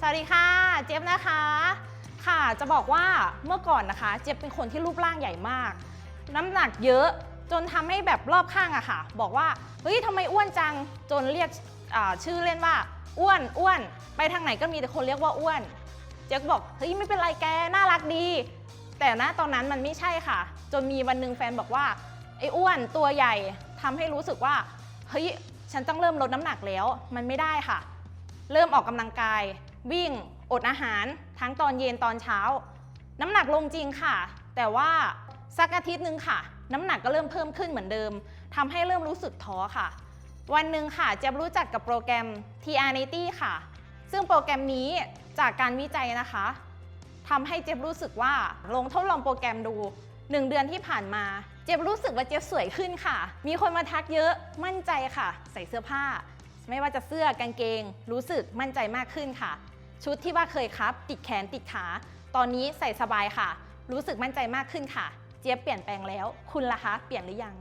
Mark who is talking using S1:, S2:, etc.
S1: สวัสดีค่ะ เจี๊ยบนะคะ ค่ะจะบอกว่าเมื่อก่อนนะคะ เจี๊ยบเป็นคนที่รูปร่างใหญ่มาก น้ำหนักเยอะจนทำให้แบบรอบข้างอะค่ะ บอกว่าเฮ้ยทำไมอ้วนจังจนเรียกชื่อเล่นว่าอ้วนอ้วน ไปทางไหนก็มีแต่คนเรียกว่าอ้วน เจี๊ยบก็บอกเฮ้ยไม่เป็นไรแกน่ารักดี แต่ณตอนนั้นมันไม่ใช่ค่ะ จนมีวันหนึ่งแฟนบอกว่าไอ้อ้วนตัวใหญ่ทำให้รู้สึกว่าเฮ้ยฉันต้องเริ่มลดน้ำหนักแล้ว มันไม่ได้ค่ะ เริ่มออกกำลังกาย วิ่งอดอาหารทั้งตอนเย็นตอนเช้า น้ำหนักลงจริงค่ะ แต่ว่าสักอาทิตย์หนึ่งค่ะ น้ำหนักก็เริ่มเพิ่มขึ้นเหมือนเดิมทำให้เริ่มรู้สึกท้อค่ะ วันหนึ่งค่ะเจะรู้จักกับโปรแกรม TR90 ค่ะ ซึ่งโปรแกรมนี้จากการวิจัยนะคะทำให้เจ็บรู้สึกว่าลงทดลองโปรแกรมดู1เดือนที่ผ่านมา เจ็บรู้สึกว่าเจ็บสวยขึ้นค่ะ มีคนมาทักเยอะมั่นใจค่ะ ใส่เสื้อผ้า ไม่ว่าจะเสื้อกางเกง รู้สึกมั่นใจมากขึ้นค่ะ ชุดที่ว่าเคยครับ ติดแขนติดขา ตอนนี้ใส่สบายค่ะ รู้สึกมั่นใจมากขึ้นค่ะ เจี๊ยบเปลี่ยนแปลงแล้ว คุณล่ะคะ เปลี่ยนหรือยัง